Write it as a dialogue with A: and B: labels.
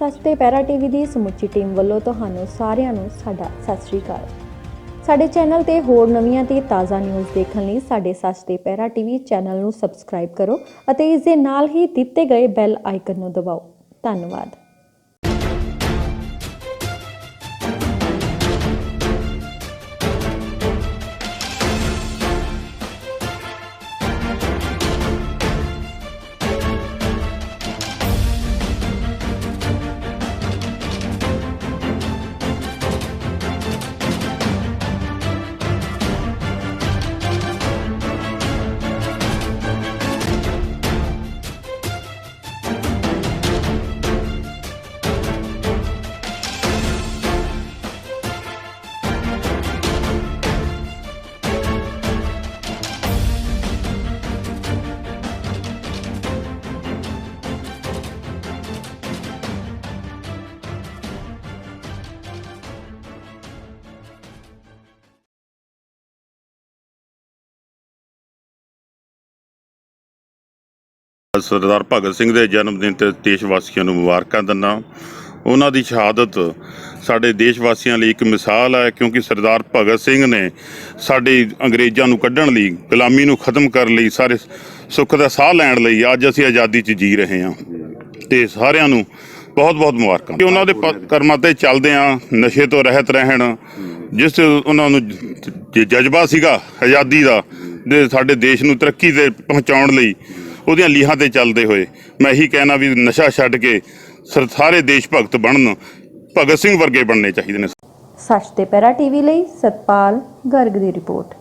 A: ਸੱਚ ਤੇ ਪੈਰਾ ਟੀਵੀ ਦੀ ਸਮੁੱਚੀ ਟੀਮ ਵੱਲੋਂ ਤੁਹਾਨੂੰ ਸਾਰਿਆਂ ਨੂੰ ਸਾਡਾ ਸਤਿ ਸ੍ਰੀ ਅਕਾਲ। ਸਾਡੇ ਚੈਨਲ ਤੇ ਹੋਰ ਨਵੀਆਂ ਤੇ ਤਾਜ਼ਾ ਨਿਊਜ਼ ਦੇਖਣ ਲਈ ਸਾਡੇ ਸੱਚ ਤੇ ਪੈਰਾ ਟੀਵੀ ਚੈਨਲ ਨੂੰ ਸਬਸਕ੍ਰਾਈਬ ਕਰੋ ਅਤੇ ਇਸ ਦੇ ਨਾਲ ਹੀ ਦਿੱਤੇ ਗਏ ਬੈਲ ਆਈਕਨ ਨੂੰ ਦਬਾਓ। ਧੰਨਵਾਦ।
B: ਸਰਦਾਰ ਭਗਤ ਸਿੰਘ ਦੇ ਜਨਮ ਦਿਨ ਤੇ ਦੇਸ਼ ਵਾਸੀਆਂ ਨੂੰ ਮੁਬਾਰਕਾਂ ਦਿੰਦਾ ਉਹਨਾਂ ਦੀ ਸ਼ਹਾਦਤ ਸਾਡੇ ਦੇਸ਼ ਵਾਸੀਆਂ ਲਈ ਇੱਕ ਮਿਸਾਲ ਹੈ, ਕਿਉਂਕਿ ਸਰਦਾਰ ਭਗਤ ਸਿੰਘ ਨੇ ਸਾਡੇ ਅੰਗਰੇਜ਼ਾਂ ਨੂੰ ਕੱਢਣ ਲਈ, ਗੁਲਾਮੀ ਨੂੰ ਖਤਮ ਕਰਨ ਲਈ, ਸਾਰੇ ਸੁੱਖ ਦਾ ਸਾਹ ਲੈਣ ਲਈ ਅੱਜ ਅਸੀਂ ਆਜ਼ਾਦੀ 'ਚ ਜੀ ਰਹੇ ਹਾਂ। ਤੇ ਸਾਰਿਆਂ ਨੂੰ ਬਹੁਤ ਬਹੁਤ ਮੁਬਾਰਕਾਂ। ਕਿ ਉਹਨਾਂ ਦੇ ਕਰਮਾਂ ਤੇ ਚੱਲਦੇ ਆ ਨਸ਼ੇ ਤੋਂ ਰਹਿਤ ਰਹਿਣ। ਜਿਸ ਉਹਨਾਂ ਨੂੰ ਜ- ਜਜ਼ਬਾ ਸੀਗਾ ਆਜ਼ਾਦੀ ਦਾ, ਦੇ ਸਾਡੇ ਦੇਸ਼ ਨੂੰ ਤਰੱਕੀ ਤੇ ਪਹੁੰਚਾਉਣ ਲਈ। ਉਹਦੀਆਂ ਲੀਹਾਂ ਤੇ ਚੱਲਦੇ ਹੋਏ। ਮੈਂ ਇਹੀ ਕਹਿਣਾ ਵੀ ਨਸ਼ਾ ਛੱਡ ਕੇ ਸਰ- ਸਾਰੇ ਦੇਸ਼ ਭਗਤ ਬਣਨ, ਭਗਤ ਸਿੰਘ ਵਰਗੇ ਬਣਨੇ ਚਾਹੀਦੇ ਨੇ।
A: ਸੱਚ ਤੇ ਪੈਰਾ ਟੀਵੀ ਲਈ ਸਤਪਾਲ ਗਰਗ ਦੀ ਰਿਪੋਰਟ।